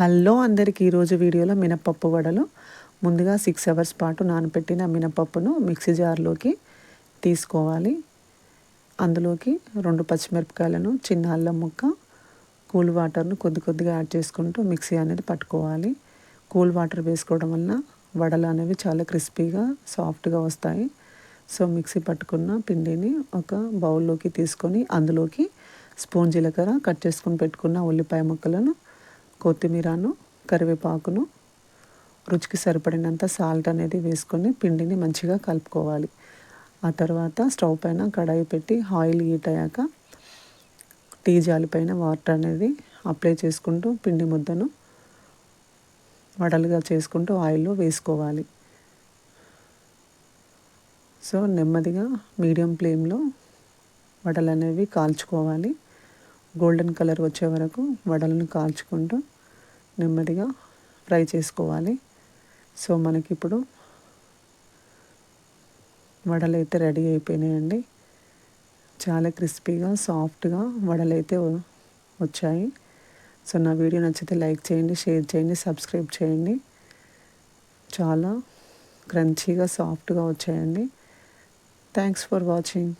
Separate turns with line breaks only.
Hello అందరికీ ఈరోజు వీడియోలో మినపప్పు వడలు. ముందుగా సిక్స్ అవర్స్ పాటు నానబెట్టిన మినపప్పును మిక్సీ జార్లోకి తీసుకోవాలి. అందులోకి రెండు పచ్చిమిరపకాయలను చిన్న అల్లం ముక్క కూల్ వాటర్ను కొద్ది కొద్దిగా యాడ్ చేసుకుంటూ మిక్సీ అనేది పట్టుకోవాలి. కూల్ వాటర్ వేసుకోవడం వలన వడలు అనేవి చాలా క్రిస్పీగా సాఫ్ట్గా వస్తాయి. సో మిక్సీ పట్టుకున్న పిండిని ఒక బౌల్లోకి తీసుకొని అందులోకి స్పూన్ జీలకర్ర కట్ చేసుకొని పెట్టుకున్న ఉల్లిపాయ ముక్కలను కొత్తిమీరను కరివేపాకును రుచికి సరిపడినంత సాల్ట్ అనేది వేసుకొని పిండిని మంచిగా కలుపుకోవాలి. ఆ తర్వాత స్టవ్ పైన కడాయి పెట్టి ఆయిల్ హీట్ అయ్యాక టీ జాలి పైన వాటర్ అనేది అప్లై చేసుకుంటూ పిండి ముద్దను వడలుగా చేసుకుంటూ ఆయిల్లో వేసుకోవాలి. సో నెమ్మదిగా మీడియం ఫ్లేమ్లో వడలు అనేవి కాల్చుకోవాలి. గోల్డెన్ కలర్ వచ్చే వరకు వడలను కాల్చుకుంటూ నెమ్మదిగా ఫ్రై చేసుకోవాలి. సో మనకి ఇప్పుడు వడలు అయితే రెడీ అయిపోయినాయండి. చాలా క్రిస్పీగా సాఫ్ట్గా వడలు అయితే వచ్చాయి. సో నా వీడియో నచ్చితే లైక్ చేయండి షేర్ చేయండి సబ్స్క్రైబ్ చేయండి. చాలా క్రంచీగా సాఫ్ట్గా వచ్చాయండి. Thanks for watching.